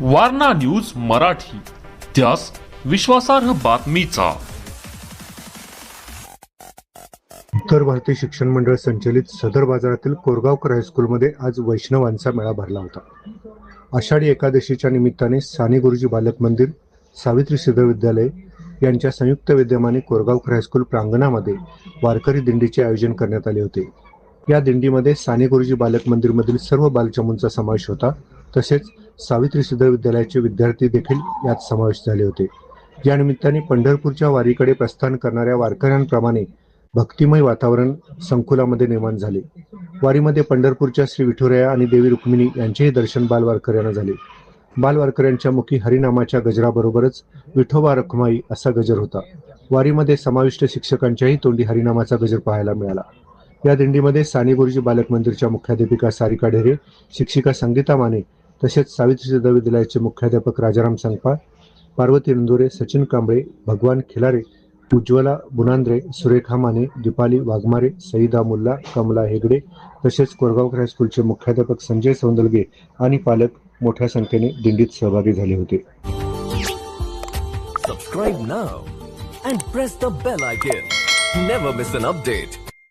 Warna news Marathi. त्यास विश्वासार्ह बातमीचा. उत्तर भारतीय शिक्षण मंडळ संचलित सदर बाजारातील कोरगावकर हायस्कूलमध्ये आज वैष्णवांचा मेळा भरला होता. आषाढी एकादशीच्या निमित्ताने साने गुरुजी बालक मंदिर सावित्री सिद्ध विद्यालय यांच्या संयुक्त विद्यमाने कोरगावकर हायस्कूल प्रांगणामध्ये वारकरी दिंडीचे आयोजन करण्यात आले होते. या दिंडीमध्ये साने गुरुजी बालक मंदिरमधील सर्व बालचमूंचा समावेश होता. तसेच सावित्री सिद्ध विद्यालयाचे विद्यार्थी देखील यात समावेश झाले होते. या निमित्ताने पंढरपूरच्या वारीकडे प्रस्थान करणाऱ्या वारकऱ्यांप्रमाणे भक्तिमय वातावरण संकुलामध्ये निर्माण झाले. वारीमध्ये पंढरपूरच्या श्री विठुराया आणि देवी रुक्मिणी यांचेही दर्शन बालवारकऱ्यांना झाले. बालवारकऱ्यांच्या मुखी हरिनामाच्या गजराबरोबरच विठोबा रखमाई असा गजर होता. वारीमध्ये समाविष्ट शिक्षकांच्याही तोंडी हरिनामाचा गजर पाहायला मिळाला. या दिंडीमध्ये साने गुरुजी बालक मंदिरच्या मुख्याध्यापिका सारिका ढेरे शिक्षिका संगीता माने तसेच सावित्री सिद्ध विद्यालयाचे मुख्याध्यापक राजाराम संगपाळ पार्वती नंदुरे सचिन कांबळे भगवान खिलारे उज्ज्वला बुनांद्रे सुरेखा माने दीपाली वाघमारे सईदा मुल्ला कमला हेगडे तसेच कोरगावकर हायस्कूलचे मुख्याध्यापक संजय सौंदलगे आणि पालक मोठ्या संख्येने दिंडीत सहभागी झाले होते. Subscribe now and press the bell icon never miss an update